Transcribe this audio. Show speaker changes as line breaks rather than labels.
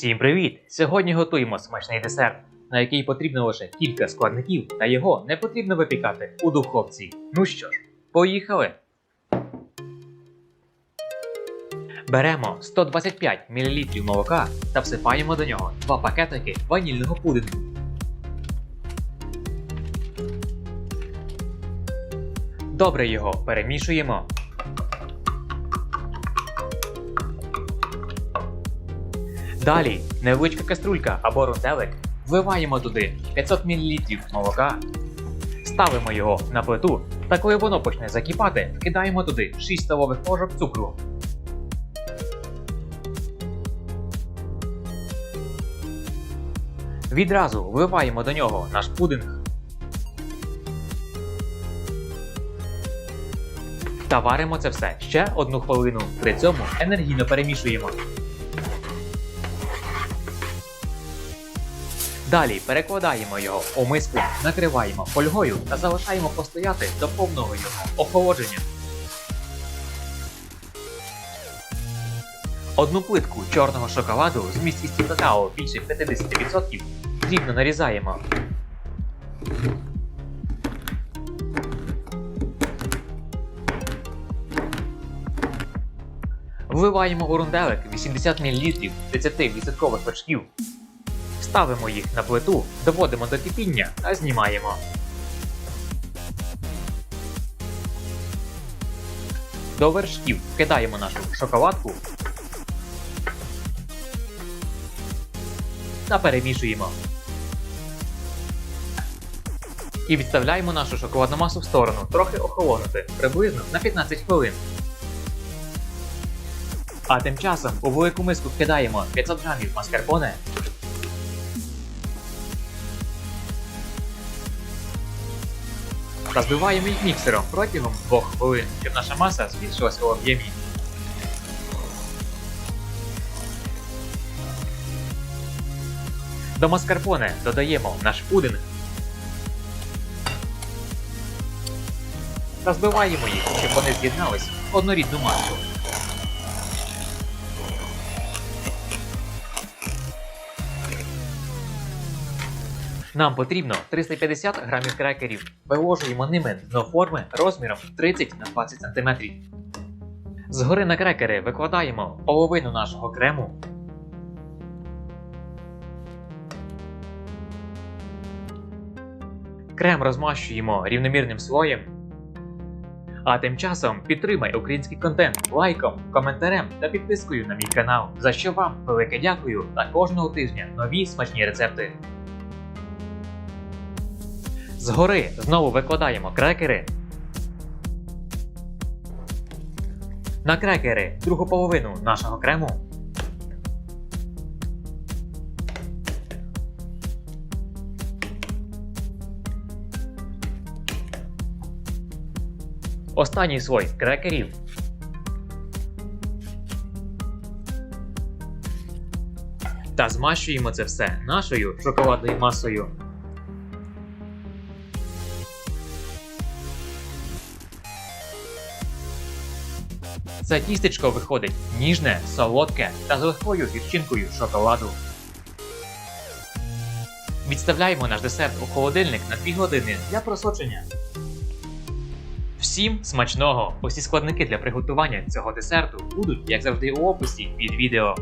Всім привіт! Сьогодні готуємо смачний десерт, на який потрібно лише кілька складників, та його не потрібно випікати у духовці. Ну що ж, поїхали! Беремо 125 мл молока та всипаємо до нього 2 пакетики ванільного пудингу. Добре його перемішуємо. Далі невеличка каструлька або рунделик. Вливаємо туди 500 мл молока, ставимо його на плиту, та коли воно почне закипати, кидаємо туди 6 столових ложок цукру. Відразу вливаємо до нього наш пудинг. Та варимо це все ще одну хвилину. При цьому енергійно перемішуємо. Далі перекладаємо його у миску, накриваємо фольгою та залишаємо постояти до повного його охолодження. Одну плитку чорного шоколаду з містістю какао більше 50% дрібно нарізаємо. Вливаємо у рунделик 80 мл 30% вершків. Ставимо їх на плиту, доводимо до кипіння та знімаємо. До вершків кидаємо нашу шоколадку та перемішуємо. І відставляємо нашу шоколадну масу в сторону, трохи охолонути, приблизно на 15 хвилин. А тим часом у велику миску вкидаємо 500 грамів маскарпоне та збиваємо їх міксером протягом 2 хвилин, щоб наша маса збільшилася у об'ємі. До маскарпоне додаємо наш пудинг та збиваємо їх, щоб вони з'єднались в однорідну масу. Нам потрібно 350 грамів крекерів. Виложуємо ними дно форми розміром 30 на 20 см. Згори на крекери викладаємо половину нашого крему. Крем розмащуємо рівномірним слоєм. А тим часом підтримай український контент лайком, коментарем та підпискою на мій канал, за що вам велике дякую та кожного тижня нові смачні рецепти. Згори знову викладаємо крекери. На крекери другу половину нашого крему. Останній слой крекерів. Та змащуємо це все нашою шоколадною масою. Це тістечко виходить ніжне, солодке та з легкою гірчинкою шоколаду. Відставляємо наш десерт у холодильник на 2 години для просочення. Всім смачного! Усі складники для приготування цього десерту будуть, як завжди, у описі під відео.